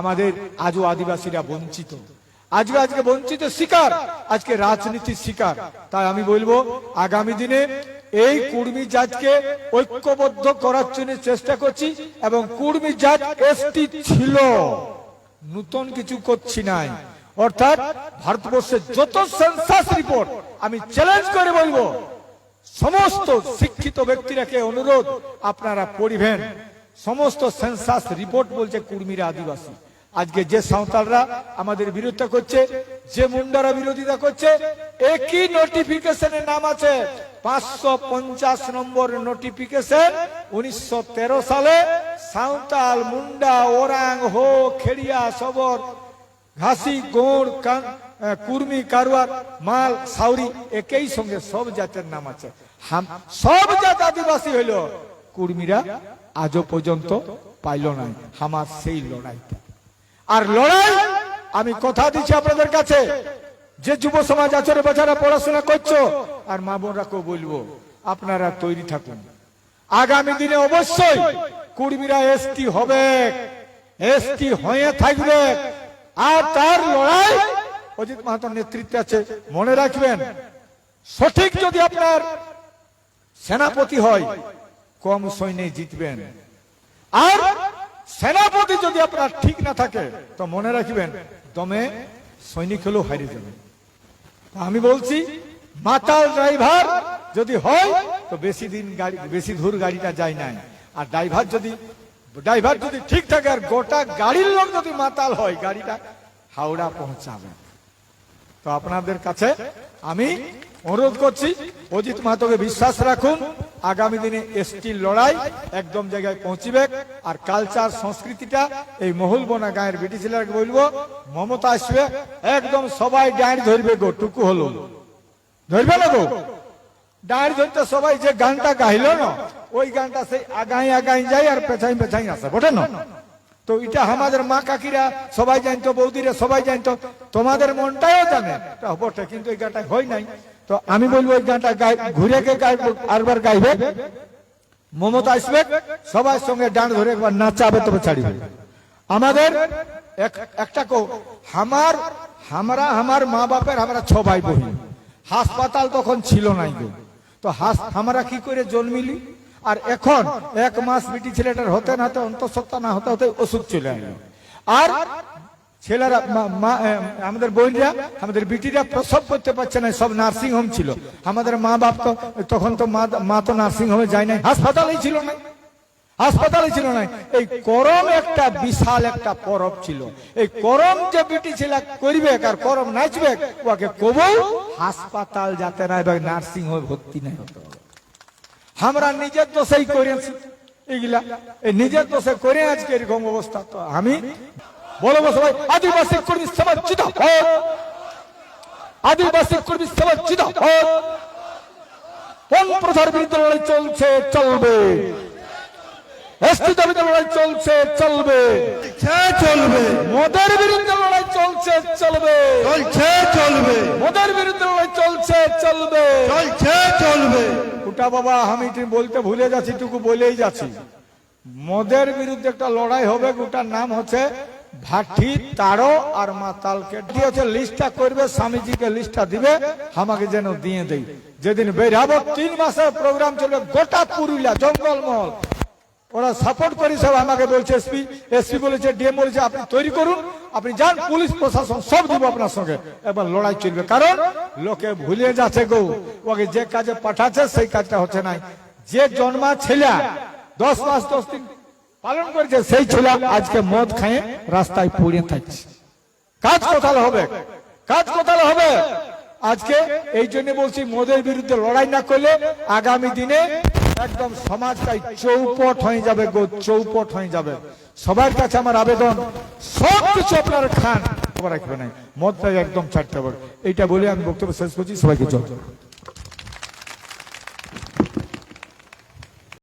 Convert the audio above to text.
আমাদের আজও আদিবাসীরা বঞ্চিত। আজকে আজকে বঞ্চিত শিকার, আজকে রাজনীতির শিকার। তাই আমি বলব, আগামী দিনে এই কুর্মী জাতকে ঐক্যবদ্ধ করার জন্য চেষ্টা করছি এবং কুর্মী জাত এসটি ছিল। নতুন কিছু করছি নাই। অর্থাৎ ভারতবর্ষের যত সেন্সাস রিপোর্ট আমি চ্যালেঞ্জ করে বলব, সমস্ত শিক্ষিত ব্যক্তিরাকে অনুরোধ, আপনারা পড়িবেন। সমস্ত সেন্সাস রিপোর্ট বলছে কুর্মীরা আদিবাসী। আজকে যে সাঁওতালরা আমাদের বিরোধিতা করছে, যে মুন্ডারা বিরোধিতা করছে, একই নোটিফিকেশনের নাম আছে। পাঁচশো পঞ্চাশ নম্বর নোটিফিকেশন উনিশশো তেরো সালে সাঁওতাল, মুন্ডা, ওরাং, হো, খেড়িয়া, সবর, ঘাসি, গোড় কুর্মি, কারুয়ার, মাল, সাউরি একই সঙ্গে সব জাতের নাম আছে। সব জাত আদিবাসী হইল। কুর্মীরা আজও পর্যন্ত পাইল না আমার সেই লড়াইটা আর লড়াই, আমি কথা দিচ্ছি আপনাদের কাছে। যে যুব সমাজ আচরে বাচ্চারা পড়াশোনা করছ, আর মা বোনরাকেও বলব, আপনারা তৈরি থাকুন। আগামী দিনে অবশ্যই কুর্মীরা এসটি হবে, এসটি হয়ে থাকবে। আর তার লড়াই, অজিত মাহাতোর নেতৃত্বে আছে, মনে রাখবেন, সঠিক যদি আপনার সেনাপতি হয় কম সৈন্যে জিতবেন। আর সেনাপতি যদি আপনার ঠিক না থাকে তো মনে রাখবেন দমে সৈনিক হলেও হারিয়ে যাবেন আমি বলছি মাতাল ড্রাইভার যদি হয় তো বেশি দিন গাড়ি বেশি দূর গাড়িটা যায় নাই। আর ড্রাইভার যদি ড্রাইভার যদি ঠিক থাকে আর গোটা গাড়ির লোক যদি মাতাল হয় গাড়িটা হাওড়া পৌঁছাবে। তো আপনাদের কাছে আমি অনুরোধ করছি অজিত মাহাতোকে বিশ্বাস রাখুন আগামী দিনে এসটির লড়াই একদম জায়গায় পৌঁছিবে। আর কালচার সংস্কৃতিটা এই মহুলবনা গায়ের ছেলেকে বলব, মমতা আসবে, একদম সবাই ডায়ের ধরবে গো, টুকু হলো। ধরবে না গো? ডায়ের ধরতে সবাই যে গানটা গাইল না, ওই গানটা সেই আগাই আগাই যায় আর পেছাই পেছাই আসে, বটে না? তো এটা আমাদের মা কাকিরা সবাই জানতো, বৌদিরা সবাই জানতো। তোমাদের মনটাও জানে। বটে কিন্তু এই গানটা হয় নাই। তো আমি বলব এই গানটা গাই, ঘুরে গে গাই, আরবার গাইবে। মমতা আসবে, সবার সঙ্গে ডান ধরে একবার নাচাবে, তবে ছাড়িবে। আমাদের এক- একটা কো আমার আমরা আমার মা বাপের আমরা ছ ভাই বহি হাসপাতাল তখন ছিল নাই তো হাস আমরা কি করে জন্মিলি? আর এখন এক মাস বিটি ছেলেটার হতে না হতে, অন্তঃসত্ত্বা না হতে হতে ওষুধ চলে আসলো আর ছেলেরা আমাদের বোনরা, আমাদের বিটিরা প্রসব করতে পারছে না, সব নার্সিং হোম ছিল। আমাদের মা বাপ তো, তখন তো মা মা তো নার্সিং হোমে যায় নাই হাসপাতালেই ছিল না। হাসপাতালে ছিল না। এই করম একটা বিশাল একটা পরব ছিল। এই করম যে বিটি ছেলে করবে, আর করম নাচবে ওকে কবু হাসপাতাল যাতে না নার্সিং হোমে ভর্তি নাই হতে। আমরা নিজের দোষেই করেছি এগুলা এই নিজের দোষে করে আজকে এরকম অবস্থা তো। আমি বলব সবাই আদিবাসী কর্মী সমাজিত হোক। আদিবাসী কর্মী সমাজিত হোক। কোন প্রথার বিরুদ্ধে লড়াই চলছে চলবে। এসটি দাবিতে লড়াই চলছে চলবে। চলবে। মদের বিরুদ্ধে লড়াই চলছে চলবে। চলছে চলবে। মদের বিরুদ্ধে লড়াই চলছে চলবে। চলছে চলবে। ওটা বাবা, আমি বলতে ভুলে যাচ্ছি টুকু বলেই যাচ্ছি। মদের বিরুদ্ধে একটা লড়াই হবে, গোটার নাম হচ্ছে ভাটি তারো আর মাতালকে দিয়েছে লিস্টটা, করবে, স্বামীজিকে লিস্টটা দিবে, আমাকে যেন দিয়ে দেই যেদিন বেরাবো তিন মাসের প্রোগ্রাম চলবে, গোটা পুরুলিয়া জঙ্গলমহল। ওরা সাপোর্ট করি সব আমাকে বলছে, এসপি এসপি বলেছে, ডিএম বলেছে, আপনি তৈরি করুন। আপনি যান, পুলিশ, প্রশাসন সব দিব আপনার সঙ্গে। এবার লড়াই চলবে। কারণ লোকে ভুলে যাচ্ছে গো। ওকে যে কাজে পাঠাচ্ছে, সেই কাজটা হচ্ছে নাই। যে জন্মা ছেলে, দশ মাস, দশ দিন পালন করেছে, সেই ছেলে আজকে মদ খায়ে রাস্তায় পড়ে থাকছে। কাজ কোথায় হবে? কাজ কোথায় হবে? আজকে এই জন্য বলছি, মদের বিরুদ্ধে লড়াই না করলে আগামী দিনে একদম সমাজটাই চৌপট হয়ে যাবে গো, চৌপট হয়ে যাবে। সবার কাছে আমার আবেদন, সব কিছু আপনার খান। রাখবে না মদটা একদম ছাড়তে হবে এইটা বলে আমি বক্তব্য শেষ করছি, সবাইকে জয়।